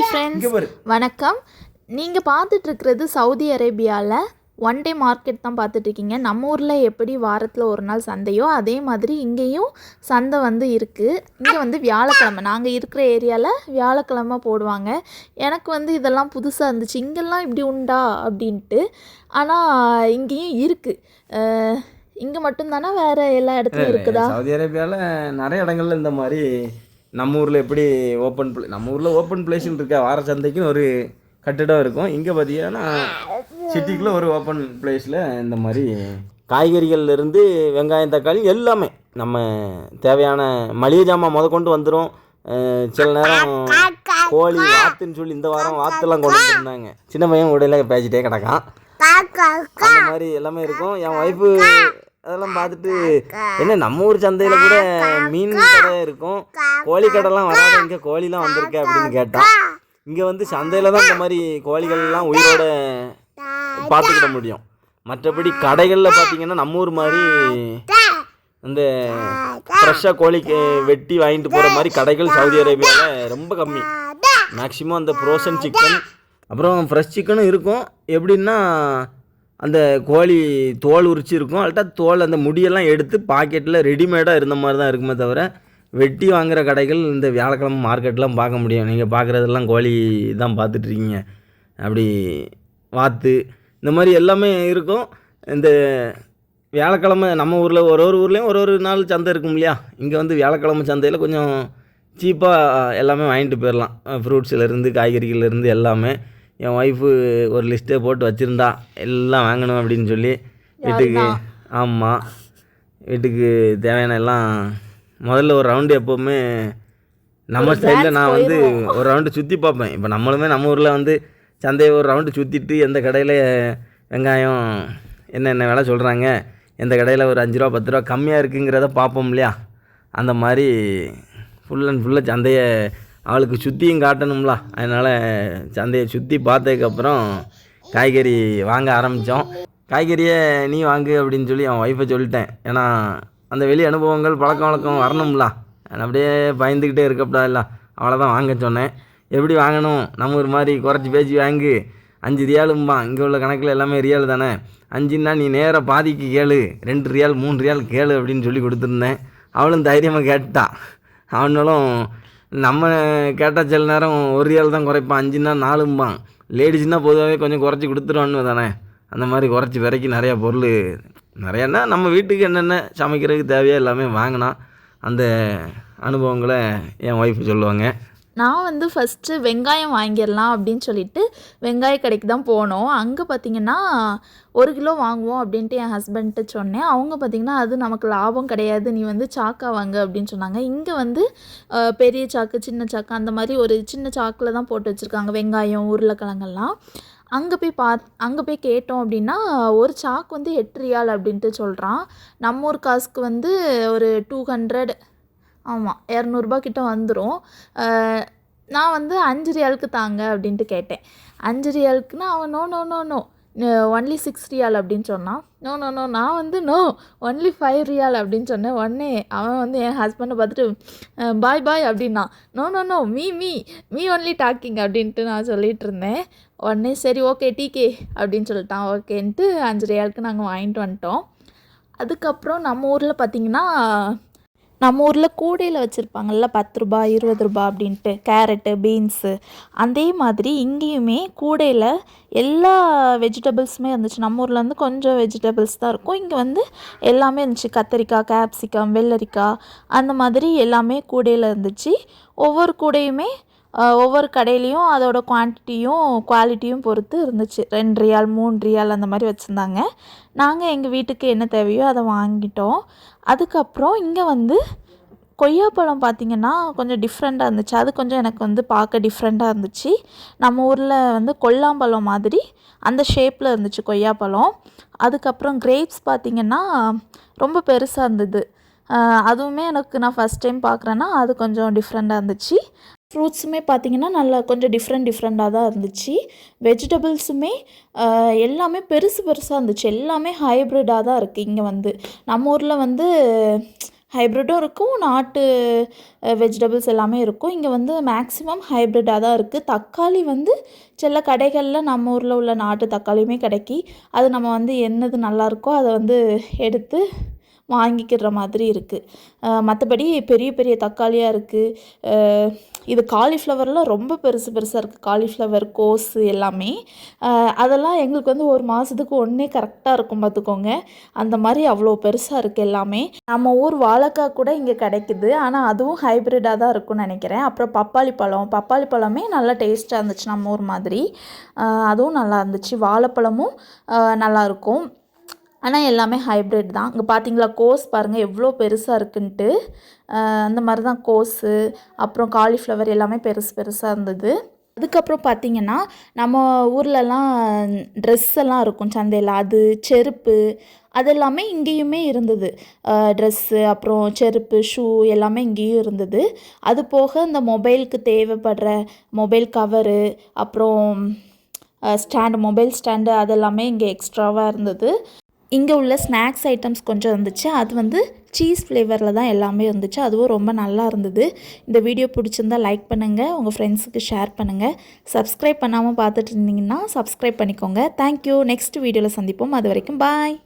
Hi friends. வணக்கம். நீங்கள் பார்த்துட்டு இருக்கிறது சவுதி அரேபியாவில் ஒன் டே மார்க்கெட் தான் பார்த்துட்ருக்கீங்க. நம்ம ஊரில் எப்படி வாரத்தில் ஒரு நாள் சந்தையோ அதே மாதிரி இங்கேயும் சந்தை வந்து இருக்குது இங்கே வந்து வியாழக்கிழமை. நாங்கள் இருக்கிற ஏரியாவில் வியாழக்கிழமை போடுவாங்க. எனக்கு வந்து இதெல்லாம் புதுசாக இருந்துச்சு. இங்கெல்லாம் இப்படி உண்டா அப்படின்ட்டு. ஆனால் இங்கேயும் இருக்குது இங்கே மட்டும்தானே? வேறு எல்லா இடத்துலையும் இருக்குதா? சவுதி அரேபியாவில் நிறைய இடங்கள்ல இந்த மாதிரி நம்ம ஊரில் எப்படி ஓப்பன் பிளே நம்ம ஊரில் ஓப்பன் பிளேஸ்னு இருக்கா? வார சந்தைக்குன்னு ஒரு கட்டிடம் இருக்கும். இங்கே பார்த்தீங்கன்னா சிட்டிக்குள்ளே ஒரு ஓப்பன் பிளேஸில் இந்த மாதிரி காய்கறிகள்லேருந்து வெங்காயம் தக்காளி எல்லாமே நம்ம தேவையான மளிகை ஜாமான் முத கொண்டு வந்துடும் சில நேரம் கோழி வாத்துன்னு சொல்லி இந்த வாரம் வாத்துலாம் கொண்டு வந்துருந்தாங்க. சின்ன பையன் உடையில பேசிட்டே கிடக்கான். அந்த மாதிரி எல்லாமே இருக்கும். என் ஒய்ஃபு அதெல்லாம் பார்த்துட்டு என்ன நம்ம ஊர் சந்தையில கூட மீன் கடை இருக்கும். கோழி கடைலாம் வராது இங்கே கோழிலாம் வந்திருக்கு அப்படின்னு கேட்டான் இங்கே வந்து சந்தையில் தான் இந்த மாதிரி கோழிகள்லாம் உயிரோட பார்த்துக்கிட முடியும். மற்றபடி கடைகளில் பார்த்தீங்கன்னா நம்ம ஊர் மாதிரி இந்த ஃப்ரெஷ்ஷாக கோழிக்கு வெட்டி வாங்கிட்டு போகிற மாதிரி கடைகள் சவுதி அரேபியாவில் ரொம்ப கம்மி. மேக்ஸிமம் அந்த ஃப்ரோசன் சிக்கன் அப்புறம் ஃப்ரெஷ் சிக்கனும் இருக்கும். எப்படின்னா அந்த கோழி தோல் உரிச்சு இருக்கும். அல்ட்டா தோல் அந்த முடியெல்லாம் எடுத்து பாக்கெட்டில் ரெடிமேடாக இருந்த மாதிரி தான் இருக்குமே தவிர வெட்டி வாங்குற கடைகள் இந்த வியாழக்கிழமை மார்க்கெட்லாம் பார்க்க முடியும். நீங்கள் பார்க்குறதெல்லாம் கோழி தான் பார்த்துட்ருக்கீங்க அப்படி வாத்து இந்த மாதிரி எல்லாமே இருக்கும். இந்த வியாழக்கிழமை நம்ம ஊரில் ஒரு ஒரு ஊர்லேயும் ஒரு ஒரு நாள் சந்தை இருக்கும் இல்லையா? இங்கே வந்து வியாழக்கிழமை சந்தையில் கொஞ்சம் சீப்பாக எல்லாமே வாங்கிட்டு போயிடலாம் ஃப்ரூட்ஸ்லேருந்து காய்கறிகள்லேருந்து எல்லாமே. என் ஒய்ஃபு ஒரு லிஸ்ட்டை போட்டு வச்சுருந்தா எல்லாம் வாங்கணும் அப்படின்னு சொல்லி வீட்டுக்கு ஆமாம் வீட்டுக்கு தேவையான எல்லாம் முதல்ல ஒரு ரவுண்டு எப்போவுமே நம்ம ஸ்டைலில் நான் வந்து ஒரு ரவுண்டு சுற்றி பார்ப்பேன். இப்போ நம்மளுமே நம்ம ஊரில் வந்து சந்தையை ஒரு ரவுண்டு சுற்றிட்டு எந்த கடையில் வெங்காயம் என்னென்ன விலை சொல்கிறாங்க எந்த கடையில் ஒரு அஞ்சு ரூபா பத்து ரூபா கம்மியாக இருக்குங்கிறத பார்ப்போம் இல்லையா? அந்த மாதிரி ஃபுல் அண்ட் ஃபுல்லாக சந்தையை அவளுக்கு சுற்றியும் காட்டணும்ல. அதனால் சந்தையை சுற்றி பார்த்ததுக்கப்புறம் காய்கறி வாங்க ஆரம்பித்தோம். காய்கறியை நீ வாங்கு அப்படின்னு சொல்லி அவன் ஒய்ஃபை சொல்லிட்டேன். ஏன்னா அந்த வெளி அனுபவங்கள் பழக்க வழக்கம் வரணும்ல. நான் அப்படியே பயந்துக்கிட்டே இருக்கக்கூடாதுல்ல அவளை தான் வாங்க சொன்னேன். எப்படி வாங்கணும்? நம்ம ஒரு மாதிரி குறைச்சி பேச்சு வாங்கு. அஞ்சு ரியாலும்பா. இங்கே உள்ள கணக்கில் எல்லாமே ரியல் தானே. அஞ்சுன்னா நீ நேராக பாதிக்கு கேளு. ரெண்டு ரியால் மூணு ரியால் கேளு அப்படின்னு சொல்லி கொடுத்துருந்தேன். அவளும் தைரியமாக கேட்டா அவனாலும் நம்ம கேட்டால் சில நேரம் ஒரு ரியால் தான் குறைப்பான் அஞ்சுன்னா நாலும்பான். லேடிஸ்னால் பொதுவாகவே கொஞ்சம் குறைச்சி கொடுத்துருவான்னு தானே. அந்த மாதிரி குறைச்சி விலைக்கு நிறையா பொருள் நிறையான்னா நம்ம வீட்டுக்கு என்னென்ன சமைக்கிறதுக்கு தேவையோ எல்லாமே வாங்கினா அந்த அனுபவங்களை என் ஒய்ஃப் சொல்லுவாங்க. நான் வந்து ஃபஸ்ட்டு வெங்காயம் வாங்கிடலாம் அப்படின்னு சொல்லிட்டு வெங்காய கடைக்கு தான் போனோம். அங்கே பார்த்தீங்கன்னா ஒரு கிலோ வாங்குவோம் அப்படின்ட்டு என் ஹஸ்பண்ட்டு சொன்னேன். அவங்க பார்த்தீங்கன்னா அது நமக்கு லாபம் கிடையாது. நீ வந்து சாக்கா வாங்க அப்படின்னு சொன்னாங்க. இங்கே வந்து பெரிய சாக்கு சின்ன சாக்கு அந்த மாதிரி ஒரு சின்ன சாக்கில் தான் போட்டு வச்சுருக்காங்க. வெங்காயம் உருளைக்கிழங்கெல்லாம். அங்கே போய் பாத் அங்கே போய் கேட்டோம் அப்படின்னா ஒரு சாக்கு வந்து எட்டு ரியால் அப்படின்ட்டு சொல்கிறான் நம்ம ஊர் காசுக்கு வந்து ஒரு டூ ஹண்ட்ரட் ஆமாம் இரநூறுபா கிட்ட வந்துடும் நான் வந்து அஞ்சு ரியாலுக்கு தாங்க அப்படின்ட்டு கேட்டேன். அஞ்சு ரியாலுக்குன்னா அவன் no no no no. Only six riyal அப்படின்னு சொன்னான். நோ நோ நோ நான் வந்து நோ ஒன்லி ஃபைவ் ரியால் அப்படின்னு சொன்னேன். உடனே அவன் வந்து என் ஹஸ்பண்டை பார்த்துட்டு பாய் பாய் அப்படின்னா no no no me me me only talking அப்படின்ட்டு நான் சொல்லிட்டு இருந்தேன். உடனே சரி ஓகே டிகே அப்படின்னு சொல்லிட்டான். ஓகேன்ட்டு அஞ்சு ரியாலுக்கு நாங்கள் வாங்கிட்டு வந்துட்டோம். அதுக்கப்புறம் நம்ம ஊரில் பார்த்தீங்கன்னா நம்ம ஊரில் கூடையில் வச்சுருப்பாங்கல்ல பத்து ரூபா இருபது ரூபா அப்படின்ட்டு கேரட்டு பீன்ஸு அதே மாதிரி இங்கேயுமே கூடையில் எல்லா வெஜிடபிள்ஸுமே இருந்துச்சு நம்ம ஊரில் வந்து கொஞ்சம் வெஜிடபிள்ஸ் தான் இருக்கும். இங்கே வந்து எல்லாமே இருந்துச்சு. கத்தரிக்காய் கேப்சிகம் வெள்ளரிக்காய் அந்த மாதிரி எல்லாமே கூடையில் இருந்துச்சு. ஒவ்வொரு கூடையுமே ஒவ்வொரு கடையிலையும் அதோட குவான்டிட்டியும் குவாலிட்டியும் பொறுத்து இருந்துச்சு. ரெண்டு ரியால் மூணு ரியால் அந்த மாதிரி வச்சுருந்தாங்க. நாங்கள் எங்கள் வீட்டுக்கு என்ன தேவையோ அதை வாங்கிட்டோம். அதுக்கப்புறம் இங்கே வந்து கொய்யாப்பழம் பார்த்திங்கன்னா கொஞ்சம் டிஃப்ரெண்ட்டாக இருந்துச்சு. அது கொஞ்சம் எனக்கு வந்து பார்க்க டிஃப்ரெண்ட்டாக இருந்துச்சு. நம்ம ஊரில் வந்து கொல்லாம்பழம் மாதிரி அந்த ஷேப்பில் இருந்துச்சு கொய்யாப்பழம் அதுக்கப்புறம் கிரேப்ஸ் பார்த்திங்கன்னா ரொம்ப பெருசாக இருந்தது. அதுவுமே எனக்கு நான் ஃபஸ்ட் டைம் பார்க்குறேன்னா அது கொஞ்சம் டிஃப்ரெண்ட்டாக இருந்துச்சு. ஃப்ரூட்ஸுமே பார்த்திங்கன்னா நல்லா கொஞ்சம் டிஃப்ரெண்ட் டிஃப்ரெண்ட்டாக தான் இருந்துச்சு. வெஜிடபிள்ஸுமே எல்லாமே பெருசு பெருசாக இருந்துச்சு. எல்லாமே ஹைப்ரிட்டாக தான் இருக்குது இங்கே வந்து. நம்ம ஊரில் வந்து ஹைப்ரிட்டும் இருக்கும். நாட்டு வெஜிடபிள்ஸ் எல்லாமே இருக்கும். இங்கே வந்து மேக்ஸிமம் ஹைப்ரிட்டாக தான் இருக்குது தக்காளி வந்து சில கடைகளில் நம்ம ஊரில் உள்ள நாட்டு தக்காளியுமே கிடைக்கி அது நம்ம வந்து என்னது நல்லாயிருக்கோ அதை வந்து எடுத்து வாங்கிக்கிற மாதிரி இருக்குது மற்றபடி பெரிய பெரிய தக்காளியாக இருக்குது இது காலிஃப்ளவர்லாம் ரொம்ப பெருசு பெருசாக இருக்குது காலிஃப்ளவர் கோஸு எல்லாமே. அதெல்லாம் எங்களுக்கு வந்து ஒரு மாதத்துக்கு ஒன்றே கரெக்டாக இருக்கும் பார்த்துக்கோங்க அந்த மாதிரி அவ்வளோ பெருசாக இருக்குது எல்லாமே. நம்ம ஊர் வாழைக்காய் கூட இங்கே கிடைக்குது. ஆனால் அதுவும் ஹைப்ரிட்டாக தான் இருக்கும்னு நினைக்கிறேன். அப்புறம் பப்பாளி பழம். பப்பாளி பழமே நல்லா டேஸ்ட்டாக இருந்துச்சு நம்ம ஊர் மாதிரி. அதுவும் நல்லா இருந்துச்சு. வாழைப்பழமும் நல்லாயிருக்கும் ஆனால் எல்லாமே ஹைப்ரிட் தான். இங்கே பார்த்தீங்களா கோஸ் பாருங்கள் எவ்வளோ பெருசாக இருக்குன்ட்டு. அந்த மாதிரி தான் கோஸு அப்புறம் காலிஃப்ளவர் எல்லாமே பெருசு பெருசாக இருந்தது. அதுக்கப்புறம் பார்த்தீங்கன்னா நம்ம ஊர்லலாம் ட்ரெஸ் எல்லாம் இருக்கும் சந்தையில். அது செருப்பு அதெல்லாமே இங்கேயுமே இருந்தது. ட்ரெஸ்ஸு அப்புறம் செருப்பு ஷூ எல்லாமே இங்கேயும் இருந்தது. அது போக இந்த மொபைலுக்கு தேவைப்படுற மொபைல் கவரு அப்புறம் ஸ்டாண்டு மொபைல் ஸ்டாண்டு அதெல்லாமே இங்கே எக்ஸ்ட்ராவாக இருந்தது. இங்கே உள்ள ஸ்நாக்ஸ் ஐட்டம்ஸ் கொஞ்சம் இருந்துச்சு. அது வந்து சீஸ் ஃப்ளேவரில் தான் எல்லாமே இருந்துச்சு. அதுவும் ரொம்ப நல்லா இருந்தது. இந்த வீடியோ பிடிச்சிருந்தா லைக் பண்ணுங்கள் உங்கள் ஃப்ரெண்ட்ஸுக்கு ஷேர் பண்ணுங்கள் சப்ஸ்கிரைப் பண்ணாமல் பார்த்துட்டு இருந்தீங்கன்னா சப்ஸ்கிரைப் பண்ணிக்கோங்க. தேங்க்யூ நெக்ஸ்ட் வீடியோவில் சந்திப்போம். அது வரைக்கும் பாய்